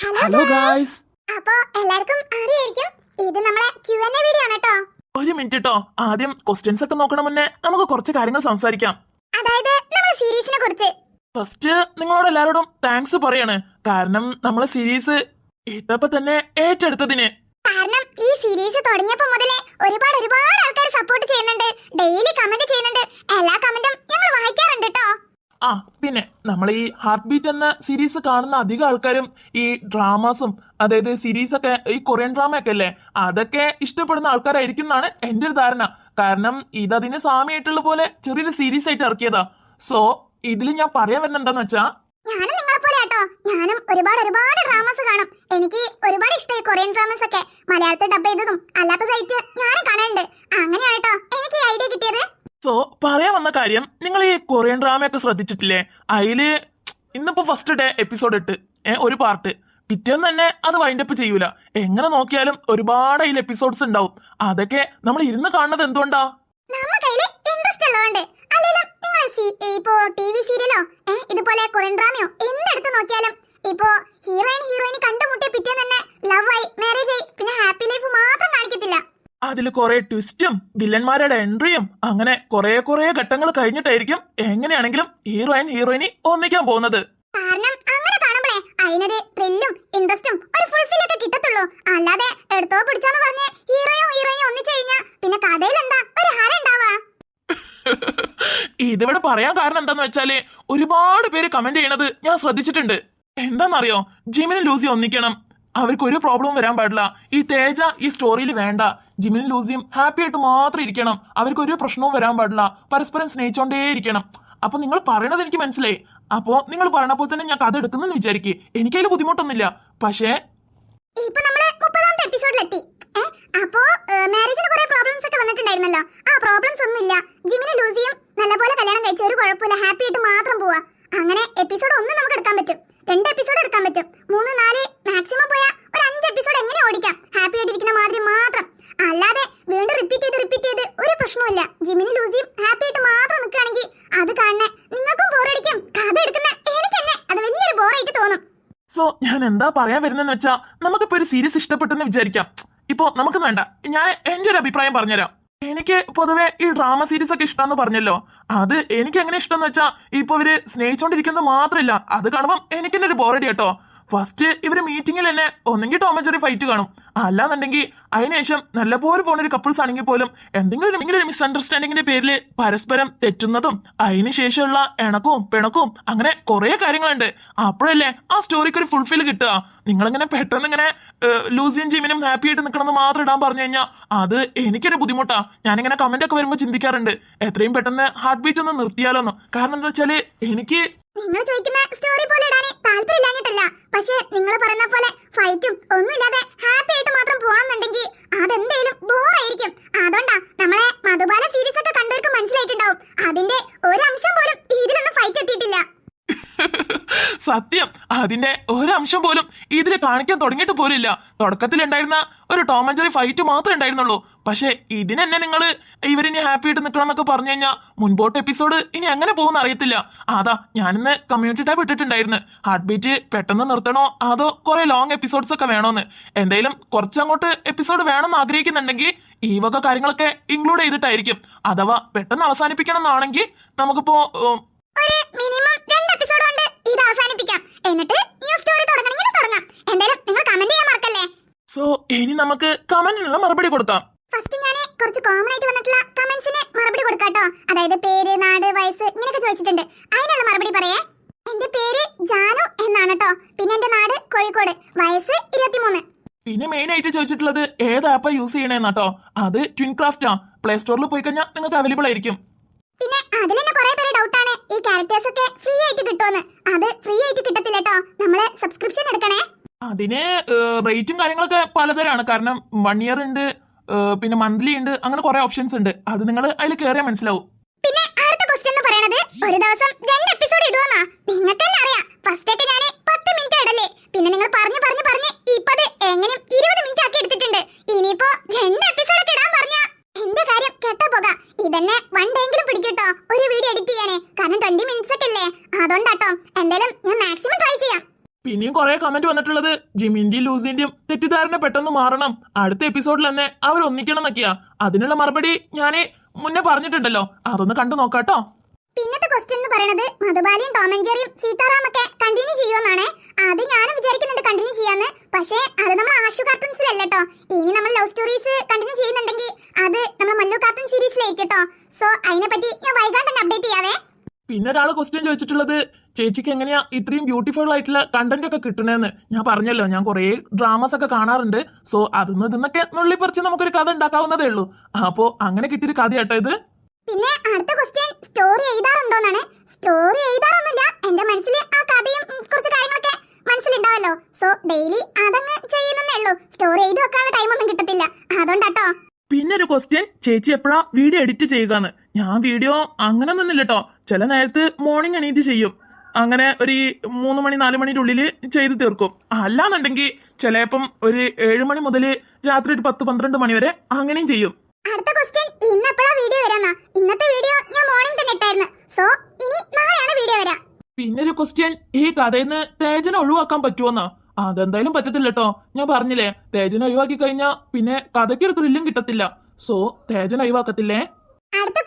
Hello guys അപ്പോ എല്ലാവർക്കും അറിയായിരിക്കും. ഇത് നമ്മളെ ക്യു എൻ എ വീഡിയോ ആണ് കേട്ടോ ഒരു മിനിറ്റ് കേട്ടോ ആദ്യം ക്വസ്റ്റ്യൻസ് ഒക്കെ നോക്കണ മുന്നേ നമുക്ക് കുറച്ച് കാര്യങ്ങൾ സംസാരിക്കാം. അതായത് നമ്മുടെ സീരീസിനെ കുറിച്ച്. ഫസ്റ്റ് നിങ്ങളോട് എല്ലാവരോടും താങ്ക്സ് പറയാണ്. കാരണം നമ്മളെ സീരീസ് ഇട്ടപ്പോ തന്നെ ഏറ്റെടുത്തതിന്. കാരണം ഈ സീരീസ് തുടങ്ങിയപ്പോ മുതലേ ഒരുപാട് ഒരുപാട് ആൾക്കാർ സപ്പോർട്ട് ചെയ്യുന്നുണ്ട് ഡെയിലി കമന്റ് ചെയ്യുന്നുണ്ട് എല്ലാ കമന്റും ഞങ്ങൾ വായിക്കാറുണ്ട് കേട്ടോ ആ പിന്നെ ഈ ഹാർട്ട് ബീറ്റ് എന്ന സീരീസ് കാണുന്ന അധികം ആൾക്കാരും ഈ ഡ്രാമാസും അതായത് സീരീസ് ഒക്കെ ഈ കൊറിയൻ ഡ്രാമ ഒക്കെ അല്ലേ അതൊക്കെ ഇഷ്ടപ്പെടുന്ന ആൾക്കാരായിരിക്കും എന്നാണ് എന്റെ ഒരു ധാരണ. കാരണം ഇതതിന് സാമ്യമായിട്ടുള്ള പോലെ ചെറിയൊരു സീരീസ് ആയിട്ട് ഇറക്കിയതാ. സോ ഇതിൽ ഞാൻ പറയാൻ വരുന്ന എന്താന്ന് വെച്ചാ ഞാനും നിങ്ങളെ ഞാനും ഒരുപാട് ഒരുപാട് ഡ്രാമസ് കാണും. എനിക്ക് ഒരുപാട് ഇഷ്ടമായി കൊറിയൻ ഡ്രാമാസ് ഒക്കെ. മലയാളത്തിൽ ഡബ് ചെയ്തതും അല്ലാത്തതായിട്ട് ഞാനും കാണാനുണ്ട് അങ്ങനെയാണ് കേട്ടോ എനിക്ക് ഐഡിയ കിട്ടിയത്. സോ പറയാൻ വന്ന കാര്യം നിങ്ങൾ ഈ കൊറിയൻ ഡ്രാമയൊക്കെ ശ്രദ്ധിച്ചിട്ടില്ലേ? അതിൽ ഇന്നിപ്പോ ഫസ്റ്റ് ഡേ എപ്പിസോഡ് ഇട്ട് ഒരു പാർട്ട് പിറ്റേന്ന് തന്നെ അത് വൈൻഡ് അപ്പ് ചെയ്യൂല. എങ്ങനെ നോക്കിയാലും ഒരുപാട് അതിൽ എപ്പിസോഡ്സ് ഉണ്ടാവും അതൊക്കെ നമ്മൾ ഇരുന്ന് കാണുന്നത് എന്തുകൊണ്ടാ? ഇതുപോലെ ഡ്രാമയോ എന്തെടുത്ത് നോക്കിയാലും ഇപ്പോ ഹീറോയിൻ ഹീറോയിന് കണ്ടുമുട്ടിയ പിറ്റേന്ന് തന്നെ ലവ് ആയി മാരേജ് ആയി പിന്നെ ഹാപ്പി ലൈഫ് മാത്രം കാണിക്കത്തില്ല അതിൽ കുറെ ട്വിസ്റ്റും വില്ലന്മാരുടെ എൻട്രിയും അങ്ങനെ കുറെ കുറെ ഘട്ടങ്ങൾ കഴിഞ്ഞിട്ടായിരിക്കും എങ്ങനെയാണെങ്കിലും ഹീറോയിൻ ഹീറോയിനി ഒന്നിക്കാൻ പോകുന്നത്. കാരണം അങ്ങനെ കാണുമ്പോഴേ അതിനൊരു ത്രില്ലും ഇൻട്രസ്റ്റും ഒരു ഫുൾഫിൽ ഒക്കെ കിട്ടത്തുള്ളൂ. അല്ലാതെ എടുത്തോ പിടിച്ചോന്ന് പറഞ്ഞ് ഹീറോയും ഹീറോയിനും ഒന്നിച്ചു കഴിഞ്ഞാ പിന്നെ കഥയിൽ എന്താ ഒരു ഹര ഉണ്ടാവാ? ഇതിവിടെ പറയാൻ കാരണം എന്താന്ന് വെച്ചാൽ ഒരുപാട് പേര് കമന്റ് ചെയ്യണത് ഞാൻ ശ്രദ്ധിച്ചിട്ടുണ്ട്. എന്താണെന്നറിയോ ജിമിനും ലൂസി ഒന്നിക്കണം. അവർക്ക് ഒരു പ്രോബ്ലം വരാൻ പാടില്ല. ഈ തേജ ഈ സ്റ്റോറിയിൽ വേണ്ട. ജിമിനും ലൂസിയും ഹാപ്പി ആയിട്ട് മാത്രം ഇരിക്കണം. അവർക്ക് ഒരു പ്രശ്നവും വരാൻ പാടില്ല. പരസ്പരം സ്നേഹിച്ചോണ്ടേ ഇരിക്കണം. അപ്പൊ നിങ്ങൾ പറയണത് എനിക്ക് മനസ്സിലായി. അപ്പോ നിങ്ങൾ പറയണ പോലെ തന്നെ ഞാൻ കഥ എടുക്കുന്നെന്ന് വിചാരിക്കേ. എനിക്കതിൽ ബുദ്ധിമുട്ടൊന്നുമില്ല. പക്ഷേ എപ്പിസോഡിലെത്തി പ്രോബ്ലംസ് ഒക്കെ വന്നിട്ടുണ്ടായിരുന്നല്ലോ. ആ പ്രോബ്ലംസ് ഒന്നും ഇല്ല നല്ലപോലെ കല്യാണം കഴിച്ച ഒരു ഹാപ്പി ആയിട്ട് മാത്രം എപ്പിസോഡ് ഒന്ന് നമുക്ക് എടുക്കാൻ പറ്റും രണ്ട് എപ്പിസോഡ് എടുക്കാൻ പറ്റും മൂന്ന് നാല് മാക്സിമം പോയാ ഒരു അഞ്ച് എപ്പിസോഡ് എങ്ങനെ ഓടിക്കാം ഹാപ്പി ആയിട്ടിരിക്കുന്ന മാതിരി മാത്രം അല്ലാതെ വീണ്ടും റിപ്പീറ്റ് ചെയ്ത് റിപ്പീറ്റ് ചെയ്ത് ഒരു പ്രശ്നവുമില്ല ജിമിന് ലൂസിയും ഹാപ്പി ആയിട്ട് മാത്രം നിൽക്കുകയാണെങ്കിൽ അത് കാണണേ നിങ്ങൾക്കും ബോറടിക്കും കഥ എടുക്കുന്ന എനിക്ക് തന്നെ അത് വലിയൊരു ബോറായിട്ട് തോന്നും സോ ഞാൻ എന്താ പറയാൻ വരുന്നതെന്ന് വെച്ചാ നമുക്കിപ്പോ ഒരു സീരീസ് ഇഷ്ടപ്പെട്ടെന്ന് വിചാരിക്കാം. ഇപ്പോ നമുക്ക് വേണ്ട. ഞാൻ എന്റെ ഒരു അഭിപ്രായം പറഞ്ഞുതരാം. എനിക്ക് പൊതുവെ ഈ ഡ്രാമ സീരീസ് ഒക്കെ ഇഷ്ടമെന്ന് പറഞ്ഞല്ലോ. അത് എനിക്ക് എങ്ങനെ ഇഷ്ടം എന്ന് വെച്ചാ ഇപ്പൊ ഇവർ സ്നേഹിച്ചോണ്ടിരിക്കുന്നത് മാത്രമല്ല അത് കാണുമ്പോൾ എനിക്ക് തന്നെ ഒരു ബോറടി കേട്ടോ ഫസ്റ്റ് ഇവർ മീറ്റിംഗിൽ തന്നെ ഒന്നെങ്കിൽ ടോമൻ ഫൈറ്റ് കാണും. അല്ലാന്നുണ്ടെങ്കിൽ അതിനുശേഷം നല്ലപോലെ പോണ ഒരു കപ്പിൾസ് ആണെങ്കിൽ പോലും എന്തെങ്കിലും ഒരു മിസ്അണ്ടർസ്റ്റാൻഡിങ്ങിന്റെ പേരിൽ പരസ്പരം തെറ്റുന്നതും അതിനുശേഷമുള്ള ഇണക്കവും പിണക്കവും അങ്ങനെ കുറെ കാര്യങ്ങളുണ്ട്. അപ്പോഴല്ലേ ആ സ്റ്റോറിക്ക് ഒരു ഫുൾഫിൽ കിട്ടുക. നിങ്ങളിങ്ങനെ പെട്ടെന്ന് ഇങ്ങനെ ലൂസിയും ജിമിനും ഹാപ്പി ആയിട്ട് നിൽക്കണമെന്ന് മാത്രം ഇടാൻ പറഞ്ഞു കഴിഞ്ഞാൽ അത് എനിക്കൊരു ബുദ്ധിമുട്ടാ. ഞാനിങ്ങനെ കമന്റ് ഒക്കെ വരുമ്പോൾ ചിന്തിക്കാറുണ്ട്. എത്രയും പെട്ടെന്ന് ഹാർട്ട് ബീറ്റ് ഒന്ന് നിർത്തിയാലോന്ന്. കാരണം എന്താ വെച്ചാൽ എനിക്ക് നിങ്ങൾ ചോദിക്കുന്ന സ്റ്റോറി പോലെ ഇടാനേ താല്പര്യമില്ലാഞ്ഞിട്ടല്ല. നിങ്ങൾ പറയുന്ന പോലെ ഫൈറ്റും ഒന്നുമില്ലാതെ ഹാപ്പി ആയിട്ട് മാത്രം പോകണമെന്നുണ്ടെങ്കിൽ അതെന്തേലും ബോറായിരിക്കും. അതുകൊണ്ടാ നമ്മളെ മധുബാല സീരീസ് ഒക്കെ കണ്ടവർക്ക് മനസ്സിലായിട്ടുണ്ടാവും. അതിന്റെ പോലും ഇതിലൊന്നും ഫൈറ്റ് എത്തിയിട്ടില്ല. സത്യം. അതിന്റെ ഒരംശം പോലും ഇതിൽ കാണിക്കാൻ തുടങ്ങിയിട്ട് പോലില്ല തുടക്കത്തിൽ ഉണ്ടായിരുന്ന ഒരു ടോം ആൻഡ് ഫൈറ്റ് മാത്രമേ ഉണ്ടായിരുന്നുള്ളൂ. പക്ഷെ ഇതിനെന്നെ നിങ്ങൾ ഇവരിനി ഹാപ്പി ആയിട്ട് നിൽക്കണം എന്നൊക്കെ പറഞ്ഞു കഴിഞ്ഞാൽ മുൻപോട്ട് എപ്പിസോഡ് ഇനി എങ്ങനെ പോകുമെന്ന് അറിയത്തില്ല. അതാ ഞാനിന്ന് കമ്മ്യൂണിറ്റി ടാബ് ഇട്ടിട്ടുണ്ടായിരുന്നു. ഹാർട്ട് ബീറ്റ് പെട്ടെന്ന് നിർത്തണോ? അതോ കുറെ ലോങ് എപ്പിസോഡ്സ് ഒക്കെ വേണോന്ന്? എന്തായാലും കുറച്ചങ്ങോട്ട് എപ്പിസോഡ് വേണമെന്ന് ആഗ്രഹിക്കുന്നുണ്ടെങ്കിൽ ഈ വക കാര്യങ്ങളൊക്കെ ഇൻക്ലൂഡ് ചെയ്തിട്ടായിരിക്കും. അഥവാ പെട്ടെന്ന് അവസാനിപ്പിക്കണം എന്നാണെങ്കിൽ നമുക്കിപ്പോ മിനിമം രണ്ട് എപ്പിസോഡ് കൊണ്ട് ഇത് അവസാനിപ്പിക്കാം. എന്നിട്ട് ന്യൂ സ്റ്റോറി തുടങ്ങണമെങ്കിൽ തുടങ്ങാം. എന്തായാലും നിങ്ങൾ കമന്റ് ചെയ്യാൻ മറക്കല്ലേ? സോ ഇനി നമുക്ക് കമന്റിനുള്ള മറുപടി കൊടുക്കാം. ഫസ്റ്റ് ഞാൻ കുറച്ച് കോമൺ ആയിട്ട് വന്നിട്ടുള്ള കമന്റ്സിന് മറുപടി കൊടുക്കാട്ടോ. അതായത് പേര് നാട് വയസ്സ് ഇങ്ങനെയൊക്കെ ചോദിച്ചിട്ടുണ്ട്. അതിനുള്ള മറുപടി പറയേ. എന്റെ പേര് ജാനു എന്നാണ് കേട്ടോ പിന്നെ എന്റെ നാട് കോഴിക്കോട്. വയസ്സ് ഇരുപത്തിമൂന്ന്. പിന്നെ മെയിൻ ആയിട്ട് ചോദിച്ചിട്ടുള്ളത് ഏത് ആപ്പാ യൂസ് ചെയ്യണേന്നാട്ടോ അത് ട്വിൻ ക്രാഫ്റ്റാ പ്ലേ സ്റ്റോറിൽ പോയി കഴിഞ്ഞാൽ നിങ്ങൾക്ക് അവൈലബിൾ ആയിരിക്കും. പിന്നെ അതിൽ തന്നെ കുറെ പേര് ആണ്. ഈ ക്യാരക്ടേഴ്സ് ഒക്കെ ഫ്രീ ആയിട്ട് കിട്ടുമെന്ന് അത് ഫ്രീ ആയിട്ട് കിട്ടത്തില്ല കേട്ടോ നമ്മൾ സബ്സ്ക്രിപ്ഷൻ എടുക്കണേ. അതിന് റേറ്റും കാര്യങ്ങളൊക്കെ പലതരാണ് കാരണം വൺ ഇയർ ഉണ്ട്. പിന്നെ മന്ത്ലി ഉണ്ട്. അങ്ങനെ കുറെ ഓപ്ഷൻസ് ഉണ്ട്. അത് നിങ്ങൾ അതിൽ കയറിയാൽ മനസ്സിലാവും. പിന്നെ അടുത്ത ക്വസ്റ്റ്യൻ എന്ന് പറയുന്നത് ഒരു ദിവസം രണ്ട് എപ്പിസോഡ് ഇടുവന്നാ. നിങ്ങൾക്ക് തന്നെ അറിയാം. ഫസ്റ്റ് ഒക്കെ ഞാൻ പത്ത് മിനിറ്റ് ഇടല്ലേ പിന്നെ നിങ്ങൾ പറഞ്ഞു പറഞ്ഞു പറഞ്ഞ് ഇപ്പൊ അത് എങ്ങനെയും ഇരുപത് മിനിറ്റ് ആക്കി എടുത്തിട്ടുണ്ട്. ഇനിയിപ്പോ രണ്ട് എപ്പിസോഡ് ഒക്കെ ഇടാൻ പറഞ്ഞ എന്റെ കാര്യം കെട്ട പോക. ഇതന്നെ വൺ ഡേ എങ്കിലും പിടിക്കട്ടോ ഒരു വീഡിയോ എഡിറ്റ് ചെയ്യാനേ. കാരണം ട്വന്റി മിനിറ്റ്സ് ഒക്കെ അല്ലേ അതുകൊണ്ടാട്ടോ. എന്തായാലും ഞാൻ മാക്സിമം ട്രൈ ചെയ്യാം. പിന്നെയും കുറെ കമന്റ് വന്നിട്ടുള്ളത്. ജിമിന്റെയും ലൂസിന്റെയും തെറ്റിദ്ധാരണ പെട്ടെന്ന് മാറണം. അടുത്ത എപ്പിസോഡിൽ തന്നെ അവർ ഒന്നിക്കണം എന്നൊക്കെയാ. അതിനുള്ള മറുപടി ഞാൻ മുന്നേ പറഞ്ഞിട്ടുണ്ടല്ലോ. അതൊന്ന് കണ്ടു നോക്കാട്ടോ. പിന്നത്തെ ക്വസ്റ്റ്യൻ എന്ന് പറയുന്നത് മധുബാലിയും ടോം ആൻഡ് ജെറിയും സീതാറാം ഒക്കെ കണ്ടിന്യൂ ചെയ്യുമെന്നാണ്. അത് ഞാനും വിചാരിക്കുന്നുണ്ട് കണ്ടിന്യൂ ചെയ്യാന്ന്. പക്ഷേ അത് നമ്മൾ ആഷു കാർട്ടൂൺസിലല്ല കേട്ടോ ഇനി നമ്മൾ ലവ് സ്റ്റോറീസ് കണ്ടിന്യൂ ചെയ്യുന്നുണ്ടെങ്കിൽ അത് നമ്മൾ മല്ലു കാർട്ടൂൺ സീരീസിലായിരിക്കും കേട്ടോ സോ അതിനെപ്പറ്റി ഞാൻ വൈകാണ്ട് തന്നെ അപ്ഡേറ്റ് ചെയ്യാവേ. പിന്നെ ഒരാൾ ക്വസ്റ്റ്യൻ ചോദിച്ചിട്ടുള്ളത് ചേച്ചിക്ക് എങ്ങനെയാ ഇത്രയും ബ്യൂട്ടിഫുൾ ആയിട്ടുള്ള കണ്ടന്റ് ഒക്കെ കിട്ടണേന്ന് ഞാൻ പറഞ്ഞല്ലോ ഞാൻ കുറേ ഡ്രാമസ് ഒക്കെ കാണാറുണ്ട്. സോ അതിന്ന് ഇതിന്നൊക്കെ നുള്ളിപ്പറിച്ച് നമുക്കൊരു കഥ ഉണ്ടാക്കാവുന്നതേ ഉള്ളൂ. അപ്പോ അങ്ങനെ കിട്ടിയൊരു കഥ കേട്ടോ ഇത്. പിന്നെ അടുത്ത ക്വസ്റ്റ്യൻ സ്റ്റോറി എഴുതാറുണ്ടോന്നാണ്. സ്റ്റോറി എഴുതാറൊന്നുമില്ല എന്റെ മനസ്സിൽ ആ കഥയും കുറച്ച് കാര്യങ്ങളൊക്കെ മനസ്സിലുണ്ടാവല്ലോ. സോ ഡെയിലി അതങ്ങ് ചെയ്യുന്നേ ഉള്ളൂ. സ്റ്റോറി എഴുതി വെക്കാനുള്ള ടൈമൊന്നും കിട്ടത്തില്ല. അതുകൊണ്ടാട്ടോ. പിന്നെ ഒരു ക്വസ്റ്റ്യൻ ചേച്ചി എപ്പോഴാ വീഡിയോ എഡിറ്റ് ചെയ്യുകയെന്ന് ഞാൻ വീഡിയോ അങ്ങനെ ഒന്നുമില്ല കേട്ടോ ചില നേരത്ത് മോർണിംഗ് എണീറ്റ് ചെയ്യും. അങ്ങനെ ഒരു മൂന്ന് മണി നാല് മണിയുടെ ഉള്ളിൽ ചെയ്ത് തീർക്കും. അല്ലാന്നുണ്ടെങ്കിൽ ചിലപ്പം ഒരു ഏഴ് മണി മുതൽ രാത്രി ഒരു പത്ത് പന്ത്രണ്ട് മണി വരെ അങ്ങനെയും ചെയ്യും. അടുത്ത ക്വസ്റ്റ്യൻ ഇന്ന് എപ്പോഴാ വീഡിയോ വരാന്നാ. ഇന്നത്തെ വീഡിയോ ഞാൻ മോർണിംഗ് തന്നെ ഇട്ടായിരുന്നു. സോ ഇനി നാളെയാണ് വീഡിയോ വരാ. പിന്നെ ഒരു ക്വസ്റ്റ്യൻ ഈ കഥയിൽ നിന്ന് തേജന ഒഴിവാക്കാൻ പറ്റുമോന്നാ അതെന്തായാലും പറ്റത്തില്ല കേട്ടോ ഞാൻ പറഞ്ഞില്ലേ തേജന ഒഴിവാക്കി കഴിഞ്ഞാ പിന്നെ കഥയ്ക്ക് ഒരു ത്രില്ലും കിട്ടത്തില്ല. സോ തേജന ഒഴിവാക്കത്തില്ലേ? അടുത്ത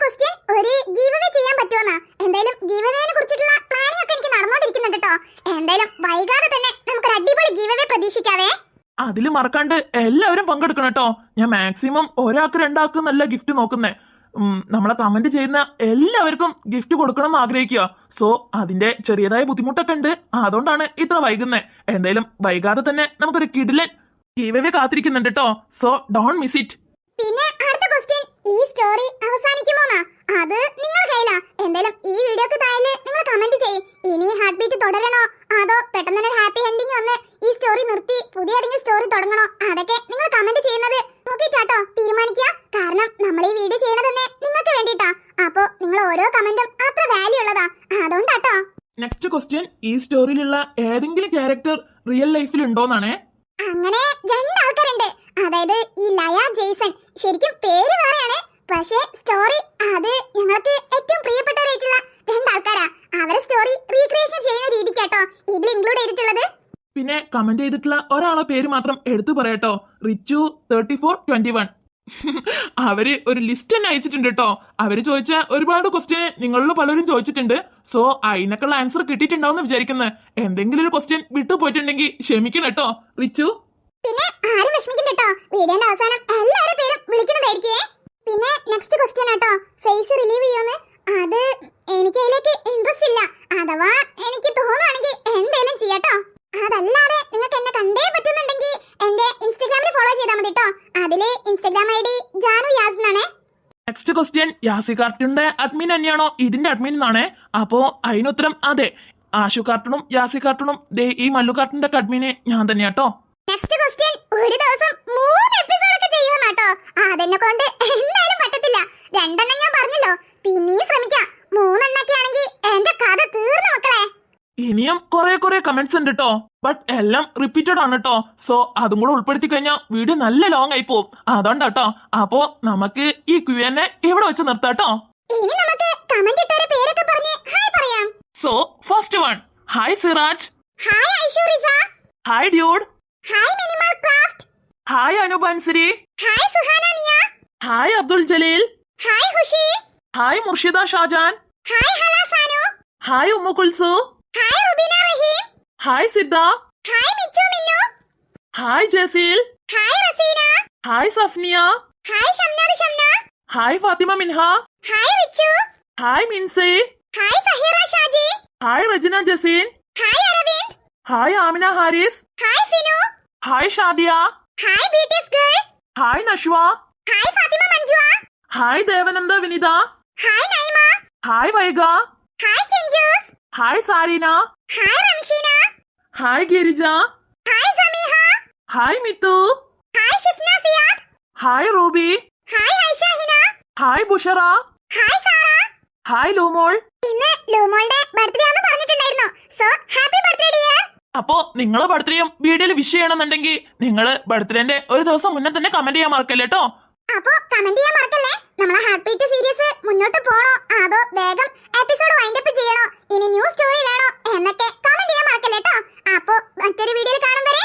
ഒരു ഗീവവേ ചെയ്യാൻ പറ്റുമെന്നാ എന്തായാലും ഗീവവേനെ കുറിച്ചിട്ടുള്ള പ്ലാനിംഗ് ഒക്കെ എനിക്ക് നടന്നുകൊണ്ടിരിക്കുന്നുണ്ട് കേട്ടോ എന്തായാലും വൈകാതെ തന്നെ നമുക്കൊരു അടിപൊളി ഗീവവേ പ്രതീക്ഷിക്കാവേ. അതിൽ മറക്കാണ്ട് എല്ലാവരും പങ്കെടുക്കണം കേട്ടോ ഞാൻ മാക്സിമം ഒരാൾക്ക് രണ്ടാൾക്ക് നല്ല ഗിഫ്റ്റ് നോക്കുന്നേ. നമ്മളെ കമന്റ് ചെയ്യുന്ന എല്ലാവർക്കും ഗിഫ്റ്റ് കൊടുക്കണം എന്ന് ആഗ്രഹിക്കുക. സോ അതിന്റെ ചെറിയതായ ബുദ്ധിമുട്ടൊക്കെ ഉണ്ട്. അതുകൊണ്ടാണ് ഇത്ര വൈകുന്നത് എന്തായാലും വൈകാതെ തന്നെ നമുക്കൊരു കിടിലൻ ഗീവവേ കാത്തിരിക്കുന്നുണ്ട് കേട്ടോ സോ ഡോൺ മിസ് ഇറ്റ് പിന്നെ അടുത്ത ക്വസ്റ്റ്യൻ ഈ സ്റ്റോറി അവസാനിക്കുമോന്നാ? അത് നിങ്ങളുടെ കയ്യിലാ. എന്തായാലും ഈ വീഡിയോക്ക് താഴെ നിങ്ങൾ കമന്റ് ചെയ്യ്. ഇനി ഹാർട്ട് ബീറ്റ് തുടരണോ? അതോ പെട്ടെന്ന് തന്നെ ഹാപ്പി എൻഡിങ് വന്ന് ഈ സ്റ്റോറി നിർത്തി പുതിയ ഏതെങ്കിലും സ്റ്റോറി തുടങ്ങണോ? അതൊക്കെ നിങ്ങൾ കമന്റ് ചെയ്യുന്നത് നോക്കിയിട്ടാട്ടോ തീരുമാനിക്കുക. കാരണം നമ്മൾ ഈ വീഡിയോ ചെയ്യണത് തന്നെ നിങ്ങൾക്ക് വേണ്ടിട്ടാ അപ്പോ നിങ്ങൾ ഓരോ കമന്റും അത്ര വാല്യൂ ഉള്ളതാ. അതുകൊണ്ടാട്ടോ. നെക്സ്റ്റ് ക്വസ്റ്റ്യൻ ഈ സ്റ്റോറിയിലുള്ള ഏതെങ്കിലും ക്യാരക്ടർ റിയൽ ലൈഫിൽ ഉണ്ടോന്നാണേ? അങ്ങനെ രണ്ടാൾക്കാരുണ്ട്. അതായത് ഈ ലയ ജെയ്സൺ. ശരിക്കും പേര് വേറെയാണ്. പക്ഷേ സ്റ്റോറി അത് ഞങ്ങൾക്ക് ഏറ്റവും പ്രിയപ്പെട്ടവരായിട്ടുള്ള രണ്ടാൾക്കാരാ. അവരെ സ്റ്റോറി റീക്രിയേഷൻ ചെയ്യുന്ന രീതി കേട്ടോ ഇതിൽ ഇൻക്ലൂഡ് ചെയ്തിട്ടുള്ളത്? പിന്നെ കമന്റ് ചെയ്തിട്ടുള്ള ഒരാളെ പേര് മാത്രം എടുത്തു പറയട്ടോ. Richu thirty four twenty one അവർ ഒരു ലിസ്റ്റ് തന്നെ അയച്ചിട്ടുണ്ട് കേട്ടോ അവർ ചോദിച്ച ഒരുപാട് ക്വസ്റ്റ്യൻ നിങ്ങളിൽ പലരും ചോദിച്ചിട്ടുണ്ട്. സോ അതിനൊക്കെയുള്ള ആൻസർ കിട്ടിയിട്ടുണ്ടാവും വിചാരിക്കുന്നത് എന്തെങ്കിലും ഒരു ക്വസ്റ്റ്യൻ വിട്ടുപോയിട്ടുണ്ടെങ്കിൽ ക്ഷമിക്കണം കേട്ടോ റിച്ചു? പിന്നെ ആരും വിഷമിക്കണ്ട കേട്ടോ വീഡിയോന്റെ അവസാനം എല്ലാവരുടെ പേരും വിളിക്കുന്നതായിരിക്കേ. പിന്നെ നെക്സ്റ്റ് ക്വസ്റ്റ്യൻ ആട്ടോ. ഫേസ് റിലീവ് ചെയ്യുമെന്ന്. അത് എനിക്ക് അതിലേക്ക് ഇൻട്രസ്റ്റ് ഇല്ല. അഥവാ എനിക്ക് തോന്നുകയാണെങ്കിൽ എന്തേലും ചെയ്യാട്ടോ. അതല്ലാതെ നിങ്ങൾക്ക് എന്നെ കണ്ടേ പറ്റുന്നുണ്ടെങ്കിൽ എന്റെ ഇൻസ്റ്റാഗ്രാമിൽ ഫോളോ ചെയ്താൽ മതി കേട്ടോ അതിൽ Instagram I D Janu Yas എന്നാണ്. നെക്സ്റ്റ് ക്വസ്റ്റ്യൻ യാസി കാർട്ടൂണിന്റെ അഡ്മിൻ തന്നെയാണോ? ഇതിന്റെ അഡ്മിൻ എന്നാണ്. അപ്പോ അതിനുത്തരം അതെ. ആശു കാർട്ടൂണും യാസി കാർട്ടൂണും. ദേ ഈ മല്ലു കാർട്ടൂണിന്റെ അഡ്മിനെ ഞാൻ തന്നെയാട്ടോ. നെക്സ്റ്റ് ക്വസ്റ്റ്യൻ ഒരു ദിവസം മൂന്ന് എപ്പിസോഡ് ഒക്കെ ചെയ്യുമെന്നാട്ടോ. അതെന്നെ കൊണ്ട് രണ്ടെണ്ണം ഞാൻ പറഞ്ഞല്ലോ. പിന്നെയും ശ്രമിക്കാം. മൂന്നെണ്ണൊക്കെ ആണെങ്കിൽ എന്റെ കഥ തീർന്നു മക്കളെ. ഇനിയും കുറെ കുറെ കമന്റ്സ് ഉണ്ട് കേട്ടോ ബട്ട് എല്ലാം റിപ്പീറ്റഡ് ആണ് കേട്ടോ സോ അതും കൂടെ ഉൾപ്പെടുത്തി കഴിഞ്ഞാൽ വീഡിയോ നല്ല ലോങ് ആയി പോകും അതുകൊണ്ടാട്ടോ അപ്പോ നമുക്ക് ഈ ക്യൂനെ ഇവിടെ വെച്ച് നിർത്താട്ടോ ഇനി നമുക്ക് കമന്റ് ഇട്ടവരെ പേരൊക്കെ പറഞ്ഞ് ഹായ് പറയാം. So first one hi Siraj hi Aishu Riza. Hi dude hi minimal craft hi Anupansari hi Suhana Niya. Hi Abdul Jaleel hi Hushi hi Murshida Shajan hi Hala Sanu hi Ummu Kulsu hi Rubeena Rahim hi Sidha hi Michu Minnu hi Jaseel hi Razeena hi Safniya hi Shamna Shamna hi Fathima Minha hi Richu hi Minsi hi Saheera Shaji hi Rejina Jaseen hi Aravind hi Amina Haris hi Finu hi Shadiya hi BTS girl hi Nashwa hi Fathima Manjuva hi Devananda Vinitha hi Naima hi Vaiga hi Chinchu hi Sareena hi Ramsheena hi Girija hi Sameeha hi Mithu hi Shifna Siyad hi Ruby hi Haishahina hi Bushra hi Sara hi Lumol ഇന്ന് ലൂമോളുടെ birthday ആണെന്ന് പറഞ്ഞിട്ടുണ്ടായിരുന്നു. So happy birthday dear അപ്പോ നിങ്ങളെ ബർത്ത്ഡേയും വീഡിയോയിൽ wish ചെയ്യണമെന്നുണ്ടെങ്കിൽ നിങ്ങൾ ബർത്ത്ഡേന്റെ ഒരു ദിവസം മുന്നേ തന്നെ കമന്റ് ചെയ്യാൻ മറക്കല്ലേ കേട്ടോ അപ്പോ കമന്റ് ചെയ്യാൻ മറക്കല്ലേ? നമ്മളെ ഹാർട്ട് ബീറ്റ് സീരീസ് മുന്നോട്ട് പോണോ? അതോ വേഗം എപ്പിസോഡ് വൈൻഡ് അപ്പ് ചെയ്യണോ? ഇനി ന്യൂ സ്റ്റോറി വേണോ? എന്നൊക്കെ കമന്റ് ചെയ്യാൻ മറക്കല്ലേട്ടോ അപ്പോ മറ്റൊരു വീഡിയോയിൽ കാണും വരെ